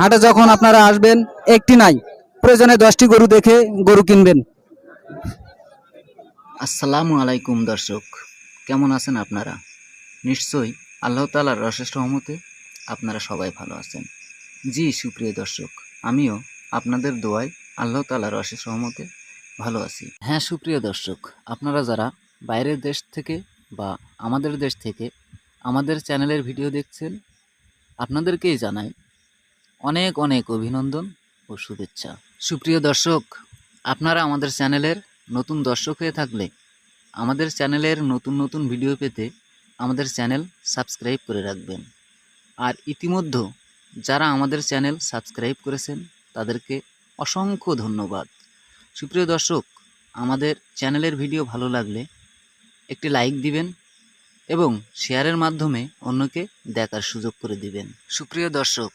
হাটে যখন আপনারা আসবেন, একটি নাই। প্রয়োজনে দশটি গরু দেখে গরু কিনবেন। আসসালামু আলাইকুম দর্শক। কেমন আছেন আপনারা? নিশ্চয়ই আল্লাহ তালার অশেষ রহমতে আপনারা সবাই ভালো আছেন। জি, সুপ্রিয় দর্শক, আমিও আপনাদের দোয়ায় আল্লাহ তালার অশেষ রহমতে ভালো আছি। হ্যাঁ সুপ্রিয় দর্শক, আপনারা যারা বাইরের দেশ থেকে বা আমাদের দেশ থেকে আমাদের চ্যানেলের ভিডিও দেখছেন, আপনাদেরকেই জানাই অনেক অনেক অভিনন্দন ও শুভেচ্ছা। সুপ্রিয় দর্শক, আপনারা আমাদের চ্যানেলের নতুন দর্শক হয়ে থাকলে আমাদের চ্যানেলের নতুন নতুন ভিডিও পেতে আমাদের চ্যানেল সাবস্ক্রাইব করে রাখবেন। আর ইতিমধ্যে যারা আমাদের চ্যানেল সাবস্ক্রাইব করেছেন, তাদেরকে অসংখ্য ধন্যবাদ। সুপ্রিয় দর্শক, আমাদের চ্যানেলের ভিডিও ভালো লাগলে একটি লাইক দিবেন এবং শেয়ারের মাধ্যমে অন্যকে দেখার সুযোগ করে দিবেন। সুপ্রিয় দর্শক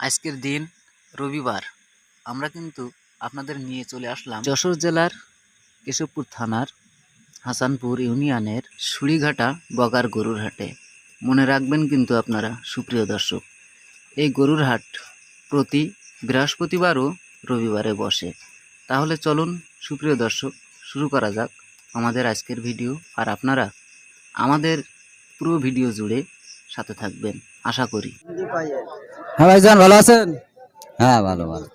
আজকের দিন রবিবার। আমরা কিন্তু আপনাদের নিয়ে চলে আসলাম যশোর জেলার কেশবপুর থানার হাসানপুর ইউনিয়নের সুড়িঘাটা বগার গরুর হাটে। মনে রাখবেন কিন্তু আপনারা সুপ্রিয় দর্শক এই গরুর হাট প্রতি বৃহস্পতিবার ও রবিবারে বসে। তাহলে চলুন সুপ্রিয় দর্শক শুরু করা যাক আমাদের আজকের ভিডিও। আর আপনারা আমাদের পুরো ভিডিও জুড়ে সাথে থাকবেন আশা করি। হ্যাঁ ভাইজান ভালো আছেন? হ্যাঁ ভালো ভালো।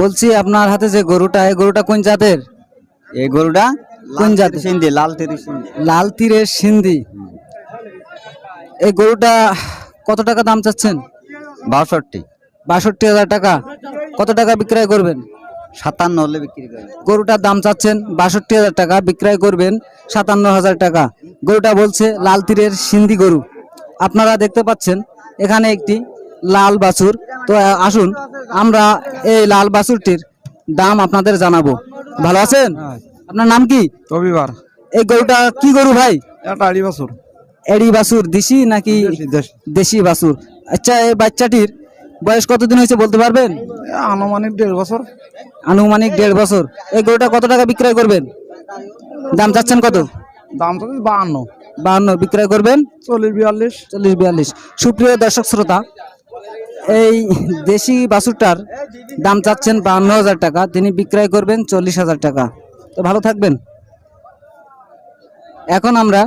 বলছি আপনার হাতে যে গরুটা এই গরুটা কোন জাতের? এই গরুটা কোন জাতের? সিন্ধি লাল তেরি সিন্ধি। লাল তীরের সিন্ধি। এই গরুটা কত টাকা দাম চাচ্ছেন? বাষট্টি। বাষট্টি হাজার টাকা। কত টাকা বিক্রয় করবেন? সাতান্ন হলে বিক্রি করে। গরুটার দাম চাচ্ছেন বাষট্টি হাজার টাকা বিক্রয় করবেন সাতান্ন হাজার টাকা। গরুটা বলছে লাল তীরের সিন্ধি গরু। আপনারা দেখতে পাচ্ছেন এখানে একটি লাল বাছুর। তো আসুন আমরা এই লাল বাছুরটির দাম আপনাদের জানাব। ভালো আছেন? আপনার নাম কি? রবিবার। এই গরুটা কি গরু ভাই? এটা আড়ি বছর। এডি বাছুর দেশি নাকি দেশি বাছুর? আচ্ছা এই বাচ্চাটির বয়স কতদিন হয়েছে বলতে পারবেন? আনুমানিক দেড় বছর। আনুমানিক দেড় বছর। এই গরুটা কত টাকা বিক্রয় করবেন? দাম চাচ্ছেন কত? দাম তো বাহান্ন। বাহান্ন। বিক্রয় করবেন? চল্লিশ বিয়াল্লিশ। চল্লিশ বিয়াল্লিশ। সুপ্রিয় দর্শক শ্রোতা এই দেশি বাছুরটার দাম চাচ্ছেন বাহান্ন হাজার টাকা তিনি বিক্রয় করবেন চল্লিশ হাজার টাকা। তো ভালো থাকবেন। এখন আমরা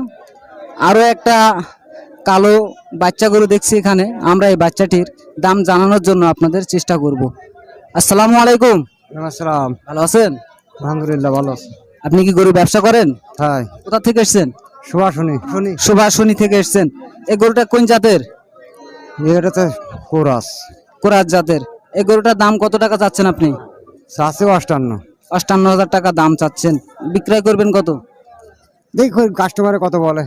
আরও একটা কালো বাচ্চা গরু দেখছি এখানে। আমরা এই বাচ্চাটির দাম জানানোর জন্য আপনাদের চেষ্টা করব। আসসালামু আলাইকুম। আসসালাম। ভালো আছেন? আলহামদুলিল্লাহ ভালো আছে। আপনি কি গরু ব্যবসা করেন? হ্যাঁ। কোথা থেকে এসছেন? সুভাষণী। শুনি সুভাষণী থেকে এসছেন। এই গরুটা কোন জাতের? এটাতে কোরাস। কোরাজ জাতের। এই গরুটার দাম কত টাকা চাচ্ছেন আপনি? আছে অষ্টান্ন। অষ্টান্ন হাজার টাকা দাম চাচ্ছেন। বিক্রয় করবেন কত? দেখো কাস্টমারে কত বলে।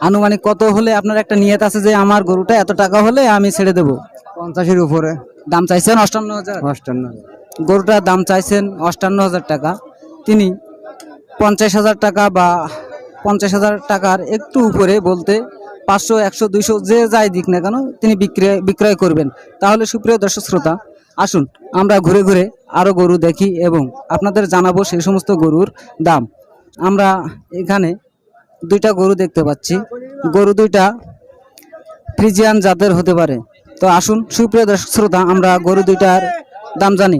আনুমানিক কত হলে আপনার একটা নিয়ত আছে যে আমার গরুটা এত টাকা হলে আমি ছেড়ে দেবো? পঞ্চাশের উপরে। দাম চাইছেন অষ্টান্ন হাজার? অষ্টান্ন। গরুটার দাম চাইছেন অষ্টান্ন হাজার টাকা। তিনি পঞ্চাশ হাজার টাকা বা পঞ্চাশ হাজার টাকার একটু উপরে বলতে পাঁচশো একশো দুইশো যে যাই দিক না কেন তিনি বিক্রয় বিক্রয় করবেন। তাহলে সুপ্রিয় দর্শক শ্রোতা আসুন আমরা ঘুরে ঘুরে আরও গরু দেখি এবং আপনাদের জানাব সেই সমস্ত গরুর দাম। আমরা এখানে দুইটা গরু দেখতে পাচ্ছি। গরু দুইটা ফ্রিজিয়ান জাতের হতে পারে। তো আসুন সুপ্রিয় দর্শক শ্রোতা আমরা গরু দুইটার দাম জানি।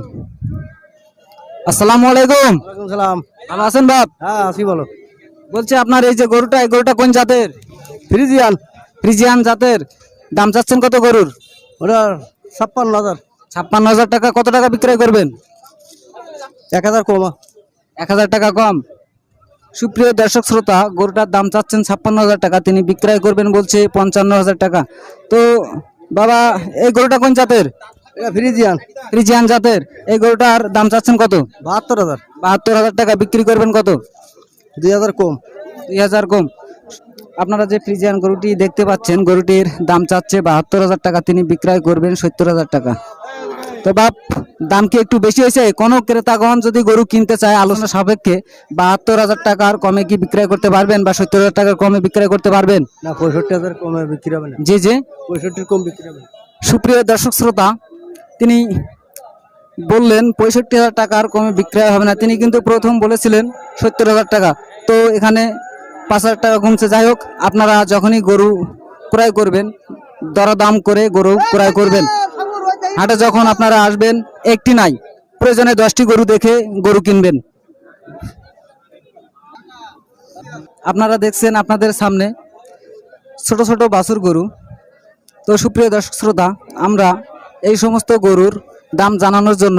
আসসালামু আলাইকুম। সালাম। ভালো আছেন বাপ? হ্যাঁ আসি বলো বলছি আপনার এই যে গরুটা এই গরুটা কোন জাতের? ফ্রিজিয়ান ফ্রিজিয়ান জাতের দাম চাচ্ছেন কত গরুর? ওটা ছাপ্পান্ন হাজার। ছাপ্পান্ন হাজার টাকা কত টাকা বিক্রয় করবেন? এক হাজার কমা। এক হাজার টাকা কম। সুপ্রিয় দর্শক শ্রোতা গরুটার দাম চাচ্ছেন ছাপ্পান্ন হাজার টাকা তিনি বিক্রয় করবেন বলছে পঞ্চান্ন হাজার টাকা। তো বাবা এই গরুটা কোন জাতের? এটা ফ্রিজিয়ান। ফ্রিজিয়ান জাতের। এই গরুটার দাম চাচ্ছেন কত? বাহাত্তর হাজার। বাহাত্তর হাজার টাকা বিক্রি করবেন কত? দুই হাজার কম। দুই হাজার কম। আপনারা যে ফ্রিজিয়ান গরুটি দেখতে পাচ্ছেন গরুটির দাম চাচ্ছে বাহাত্তর হাজার টাকা তিনি বিক্রয় করবেন সত্তর হাজার টাকা। তো বাপ দাম কি একটু বেশি হয়েছে? কোনো ক্রেতাগণ যদি গরু কিনতে চায় আলোচনা সাপেক্ষে বাহাত্তর হাজার টাকার কমে কি বিক্রয় করতে পারবেন বা সত্তর হাজার টাকার কমে বিক্রয় করতে পারবেন? না পঁয়ষট্টি হাজার কমে বিক্রি হবে না। জি জি। পঁয়ষট্টির কম বিক্রি হবে সুপ্রিয় দর্শক শ্রোতা তিনি বললেন পঁয়ষট্টি হাজার টাকার কমে বিক্রয় হবে না। তিনি কিন্তু প্রথম বলেছিলেন সত্তর হাজার টাকা। তো এখানে পাঁচ হাজার টাকা কমছে। যাই হোক, আপনারা যখনই গরু ক্রয় করবেন, দরদাম করে গরু ক্রয় করবেন। হাটে যখন আপনারা আসবেন, একটি নাই, প্রয়োজনে দশটি গরু দেখে গরু কিনবেন। আপনারা দেখছেন আপনাদের সামনে ছোট ছোট বাছুর গরু। তো সুপ্রিয় দর্শক শ্রোতা, আমরা এই সমস্ত গরুর দাম জানানোর জন্য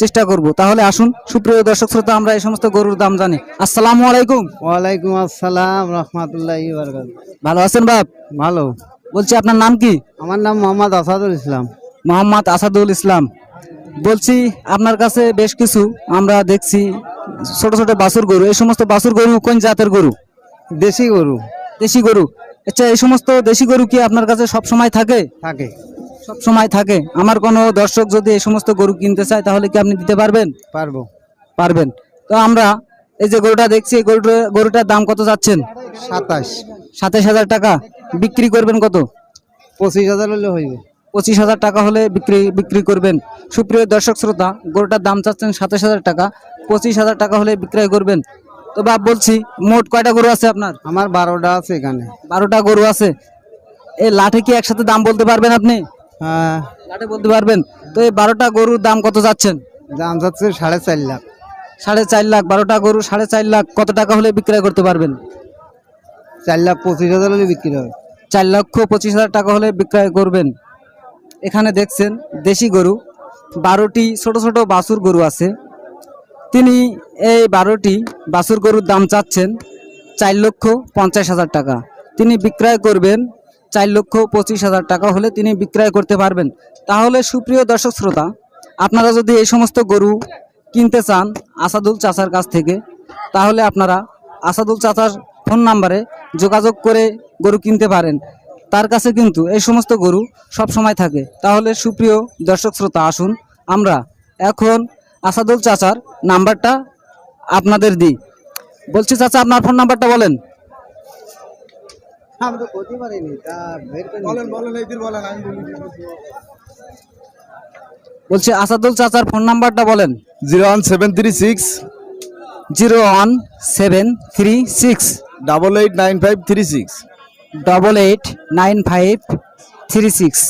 চেষ্টা করব। তাহলে আসুন সুপ্রিয় দর্শক শ্রোতা আমরা এই সমস্ত গরুর দাম জানি। আসসালামু আলাইকুম। ওয়ালাইকুম আসসালাম রহমতুল্লাহ ভালো আছেন বাপ? ভালো। বলছি আপনার নাম কি? আমার নাম মোহাম্মদ আসাদুল ইসলাম। মোহাম্মদ আসাদুল ইসলাম। বলছি আপনার কাছে বেশ কিছু আমরা দেখছি ছোট ছোট বাছুর গরু। এই সমস্ত বাছুর গরু কোন জাতের গরু? দেশি গরু। দেশি গরু। আচ্ছা এই সমস্ত দেশি গরু কি আপনার কাছে সব সময় থাকে? থাকে। সব সময় থাকে। আমার কোনো দর্শক যদি এই সমস্ত গরু কিনতে চায় তাহলে কি আপনি দিতে পারবেন? পারব। পারবেন। তো আমরা এই যে গরুটা দেখছি এই গরুটা গরুটার দাম কত যাচ্ছেন? সাতাশ। সাতাশ হাজার টাকা। বিক্রি করবেন কত? পঁচিশ হাজার হলে হইবে। পঁচিশ হাজার টাকা হলে বিক্রি বিক্রি করবেন। সুপ্রিয় দর্শক শ্রোতা গরুটার দাম চাচ্ছেন সাতাশ হাজার টাকা। পঁচিশ হাজার টাকা হলে বিক্রয় করবেন। তো বাপ বলছি মোট কয়টা গরু আছে আপনার? আমার বারোটা আছে এখানে। বারোটা গরু আছে। এই লাঠে কি একসাথে দাম বলতে পারবেন আপনি? হ্যাঁ। লাঠে বলতে পারবেন? তো এই বারোটা গরুর দাম কত যাচ্ছেন? দাম যাচ্ছে সাড়ে চার লাখ। সাড়ে চার লাখ। বারোটা গরু সাড়ে চার লাখ। কত টাকা হলে বিক্রয় করতে পারবেন? চার লাখ পঁচিশ হাজার হলে বিক্রি হবে চার লক্ষ পঁচিশ হাজার টাকা হলে বিক্রয় করবেন। এখানে দেখছেন দেশি গরু। বারোটি ছোট ছোট বাছুর গরু আছে। তিনি এই বারোটি বাছুর গরুর দাম চাচ্ছেন চার লক্ষ পঞ্চাশ হাজার টাকা। তিনি বিক্রয় করবেন চার লক্ষ পঁচিশ হাজার টাকা হলে তিনি বিক্রয় করতে পারবেন। তাহলে সুপ্রিয় দর্শক শ্রোতা, আপনারা যদি এই সমস্ত গরু কিনতে চান আসাদুল চাচার কাছ থেকে, তাহলে আপনারা আসাদুল চাচার ফোন নাম্বারে যোগাযোগ করে গরু কিনতে পারেন। তার কাছে কিন্তু এই সমস্ত গরু সব সময় থাকে। তাহলে সুপ্রিয় দর্শক শ্রোতা, আসুন আমরা এখন আসাদুল চাচার নাম্বারটা আপনাদের দিই। বলছি চাচা, আপনার ফোন নাম্বারটা বলেন। আমি তো বলতে পারিনি তা বের করে বলছি আসাদুল চাচার ফোন নাম্বারটা বলেন। Zero one seven three six. Zero one seven three six. Double eight nine five three six. Double eight nine five three six.